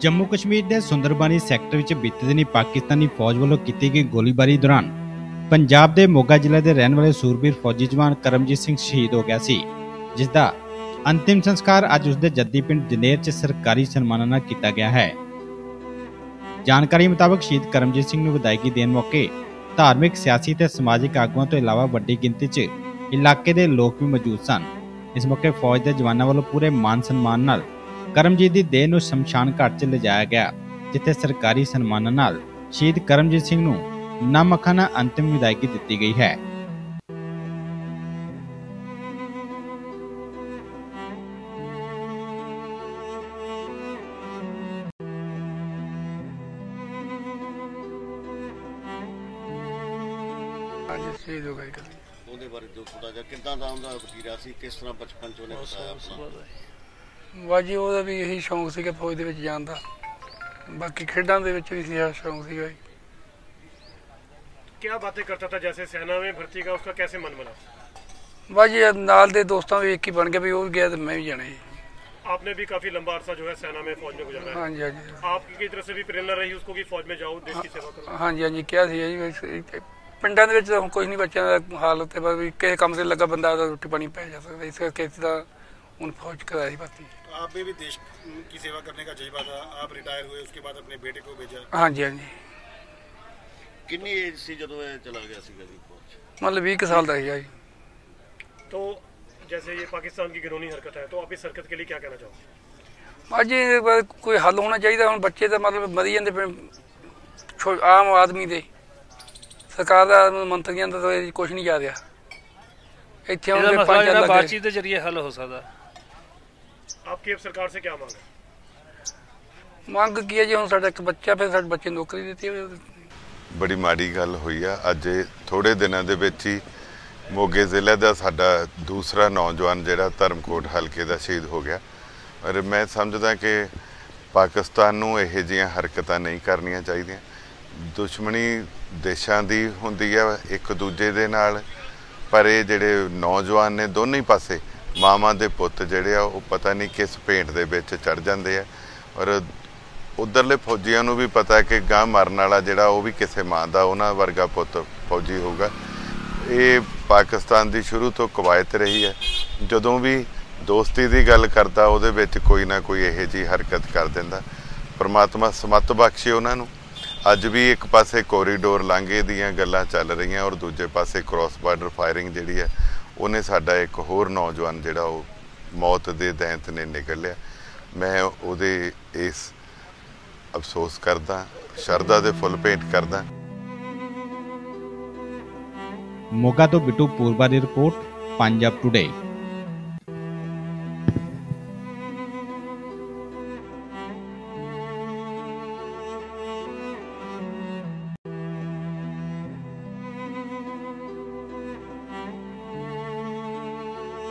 ਜੰਮੂ ਕਸ਼ਮੀਰ ਦੇ ਸੁੰਦਰਬਾਨੀ ਸੈਕਟਰ ਵਿੱਚ ਬੀਤੇ ਦਿਨੀ ਪਾਕਿਸਤਾਨੀ ਫੌਜ ਵੱਲੋਂ ਕੀਤੀ ਗਈ ਗੋਲੀਬਾਰੀ ਦੌਰਾਨ ਪੰਜਾਬ ਦੇ ਮੋਗਾ ਜ਼ਿਲ੍ਹੇ ਦੇ ਰਹਿਣ ਵਾਲੇ ਸੂਰਬੀਰ ਫੌਜੀ ਜਵਾਨ ਕਰਮਜੀਤ ਸਿੰਘ ਸ਼ਹੀਦ ਹੋ ਗਿਆ ਸੀ ਜਿਸ ਦਾ ਅੰਤਿਮ ਸੰਸਕਾਰ ਅੱਜ ਉਸਦੇ ਜੱਦੀ ਪਿੰਡ ਜਨੇਰ 'ਚ ਸਰਕਾਰੀ ਸਨਮਾਨਾਂ ਨਾਲ ਕੀਤਾ ਗਿਆ ਹੈ। ਜਾਣਕਾਰੀ ਮੁਤਾਬਕ ਸ਼ਹੀਦ ਕਰਮਜੀਤ ਸਿੰਘ ਨੂੰ ਵਿਦਾਇਗੀ ਦੇਣ ਮੌਕੇ ਧਾਰਮਿਕ, ਸਿਆਸੀ ਤੇ ਸਮਾਜਿਕ ਆਗੂਆਂ ਤੋਂ ਇਲਾਵਾ ਵੱਡੀ ਗਿਣਤੀ 'ਚ ਇਲਾਕੇ ਦੇ ਲੋਕ ਵੀ ਮੌਜੂਦ ਸਨ। ਇਸ ਮੌਕੇ ਫੌਜ ਦੇ ਜਵਾਨਾਂ ਵੱਲੋਂ ਪੂਰੇ ਮਾਨ ਸਨਮਾਨ ਨਾਲ ਕਰਮਜੀਤ ਦੀ ਦੇਹ ਨੂੰ ਸ਼ਮਸ਼ਾਨ ਘਾਟ 'ਚ ਲਿਜਾਇਆ ਗਿਆ ਜਿੱਥੇ ਸਰਕਾਰੀ ਸਨਮਾਨਾਂ ਨਾਲ ਸ਼ਹੀਦ ਕਰਮਜੀਤ ਸਿੰਘ ਨੂੰ ਨਮ ਅੱਖਾਂ ਨਾਲ ਅੰਤਿਮ ਵਿਦਾਇਗੀ ਦਿੱਤੀ ਗਈ ਹੈ। ਹਾਂਜੀ ਸ਼ਹੀਦ ਹੋ ਗਏ ਕਦੀ ਉਹਦੇ ਬਾਰੇ ਜੋ ਥੋੜਾ ਜਿਹਾ ਕਿੱਦਾਂ ਦਾ ਉਹਦਾ ਵਤੀਰਾ ਸੀ ਕਿਸ ਤਰ੍ਹਾਂ ਬਚਪਨ ਚ ਉਹਨੇ ਬਤਾਇਆ ਆਪਣਾ? ਵਾਜੀ ਉਹਦਾ ਵੀ ਇਹੀ ਸ਼ੌਂਕ ਸੀਗਾ ਫੌਜ ਦੇ ਵਿੱਚ ਜਾਣ ਦਾ ਬਾਕੀ ਖੇਡਾਂ ਦੇ ਵਿੱਚ ਵੀ ਸੀ ਇਹ ਸ਼ੌਂਕ ਸੀਗਾ ਜੀ। क्या बातें करता था जैसे सेना में भर्ती का उसका कैसे मन बना ਵਾਜੀ ਇਹ ਨਾਲ ਦੇ ਦੋਸਤਾਂ ਵੀ ਇੱਕ ਹੀ ਬਣ ਕੇ ਵੀ ਉਹ ਵੀ ਗਿਆ ਤੇ ਮੈਂ ਵੀ ਜਾਣਾ ਜੀ आपने भी काफी लंबा अरसा जो है सेना में फौज में गुजारा है ਹਾਂਜੀ ਹਾਂਜੀ आपकी तरफ से भी प्रेरणा रही उसको कि फौज में जाओ देश की सेवा करो ਹਾਂਜੀ ਹਾਂਜੀ ਕਿਹਾ ਸੀ ਜੀ ਵੀ ਇਸ- ਪਿੰਡਾਂ ਦੇ ਵਿੱਚ ਤਾਂ ਹੁਣ ਕੋਈ ਨਹੀਂ ਬੱਚਿਆਂ ਦਾ ਹਾਲ ਉੱਤੇ ਪਰ ਵੀ ਕਿਸੇ ਕੰਮ ਤੇ ਲੱਗਾ ਬੰਦਾ ਉਹਦਾ ਰੋਟੀ ਪਾਣੀ ਪੈ ਜਾ ਸਕਦਾ ਇਸ ਕਰਕੇ ਇਸ ਦਾ ਹੁਣ ਫੌਜ ਕਰਾਇਆ ਸੀ ਭਰਤੀ आप में भी देश की सेवा करने का जज्बा था आप रिटायर हुए उसके बाद अपने बेटे को भेजा ਹਾਂਜੀ ਹਾਂਜੀ ਕਿੰਨੀ ਏਜ ਸੀ ਜਦੋਂ ਇਹ ਚਲਾ ਗਿਆ ਸੀਗਾ ਜੀ ਫੌਜ 'ਚ? ਮਤਲਬ 20 ਕੁ ਸਾਲ ਦਾ ਸੀਗਾ ਜੀ तो जैसे ये पाकिस्तान की घिनौनी हरकत है तो आप इस हरकत के लिए क्या कहना चाहोगे ਅੱਜ ਇਹ ਬ- ਕੋਈ ਹੱਲ ਹੋਣਾ ਚਾਹੀਦਾ ਹੁਣ ਬੱਚੇ ਤਾਂ ਮਤਲਬ ਮਰੀ ਜਾਂਦੇ ਪਏ ਛੋ- ਆਮ ਆਦਮੀ ਦੇ ਸਰਕਾਰ ਦਾ ਮੰਤਰੀਆਂ ਦਾ ਤਾਂ ਕੁਝ ਨਹੀਂ ਜਾ ਰਿਹਾ ਇੱਥੇ ਇਹਦਾ ਆਉਂਦੇ ਮਸਲਾ ਪੰਜ ਜਿਹੜਾ ਲੱਗੇ ਬਾਤਚੀਤ ਦੇ ਜ਼ਰੀਏ ਹੱਲ ਹੋ ਸਕਦਾ ਆਪਕੀ ਆਪ ਸਰਕਾਰ ਸੇ ਕੀ ਮੰਗ ਹੈ ਮੰਗ ਕੀ ਹੈ ਜੀ ਹੁਣ ਸਾਡਾ ਇੱਕ ਬੱਚਾ ਫਿਰ ਸਾਡੇ ਬੱਚੇ ਨੌਕਰੀ ਦਿੱਤੀ ਬੜੀ ਮਾੜੀ ਗੱਲ ਹੋਈ ਆ। ਅੱਜ ਥੋੜੇ ਦਿਨਾਂ ਦੇ ਵਿੱਚ ਹੀ ਮੋਗੇ ਜ਼ਿਲ੍ਹੇ ਦਾ ਸਾਡਾ ਦੂਸਰਾ ਨੌਜਵਾਨ ਜਿਹੜਾ ਧਰਮਕੋਟ ਹਲਕੇ ਦਾ ਸ਼ਹੀਦ ਹੋ ਗਿਆ। ਪਰ ਮੈਂ ਸਮਝਦਾ ਕਿ ਪਾਕਿਸਤਾਨ ਨੂੰ ਇਹ ਜਿਹੀਆਂ ਹਰਕਤਾਂ ਨਹੀਂ ਕਰਨੀਆਂ ਚਾਹੀਦੀਆਂ। ਦੁਸ਼ਮਣੀ ਦੇਸ਼ਾਂ ਦੀ ਹੁੰਦੀ ਆ ਇੱਕ ਦੂਜੇ ਦੇ ਨਾਲ ਪਰ ਇਹ ਜਿਹੜੇ ਨੌਜਵਾਨ ਨੇ ਦੋਨੇ ਪਾਸੇ ਮਾਵਾਂ ਦੇ ਪੁੱਤ ਜਿਹੜੇ ਆ, ਉਹ ਪਤਾ ਨਹੀਂ ਕਿਸ ਭੇਂਟ ਦੇ ਵਿੱਚ ਚੜ ਜਾਂਦੇ ਆ। ਔਰ ਉਧਰਲੇ ਫੌਜੀਆਂ ਨੂੰ ਵੀ ਪਤਾ ਕਿ ਗਾਂ ਮਰਨ ਵਾਲਾ ਜਿਹੜਾ, ਉਹ ਵੀ ਕਿਸੇ ਮਾਂ ਦਾ, ਉਹਨਾਂ ਵਰਗਾ ਪੁੱਤ ਫੌਜੀ ਹੋਊਗਾ। ਇਹ ਪਾਕਿਸਤਾਨ ਦੀ ਸ਼ੁਰੂ ਤੋਂ ਕਵਾਇਤ ਰਹੀ ਹੈ। ਜਦੋਂ ਵੀ ਦੋਸਤੀ ਦੀ ਗੱਲ ਕਰਦਾ, ਉਹਦੇ ਵਿੱਚ ਕੋਈ ਨਾ ਕੋਈ ਇਹੋ ਜਿਹੀ ਹਰਕਤ ਕਰ ਦਿੰਦਾ। ਪਰਮਾਤਮਾ ਸਮਤ ਬਖਸ਼ੇ ਉਹਨਾਂ ਨੂੰ। ਅੱਜ ਵੀ ਇੱਕ ਪਾਸੇ ਕੋਰੀਡੋਰ ਲਾਂਘੇ ਦੀਆਂ ਗੱਲਾਂ ਚੱਲ ਰਹੀਆਂ, ਔਰ ਦੂਜੇ ਪਾਸੇ ਕ੍ਰਾਸ ਬਾਰਡਰ ਫਾਇਰਿੰਗ ਜਿਹੜੀ ਹੈ ਉਹਨੇ ਸਾਡਾ ਇੱਕ ਹੋਰ ਨੌਜਵਾਨ ਜਿਹੜਾ ਉਹ ਮੌਤ ਦੇ ਦੈਂਤ ਨੇ ਨਿਕਲਿਆ। ਮੈਂ ਉਹਦੇ ਇਸ ਅਫਸੋਸ ਕਰਦਾ, ਸ਼ਰਧਾ ਦੇ ਫੁੱਲ ਭੇਟ ਕਰਦਾ। ਮੋਗਾ ਤੋਂ ਬਿੱਟੂ ਪੂਰਬਾ ਦੀ ਰਿਪੋਰਟ, ਪੰਜਾਬ ਟੁਡੇ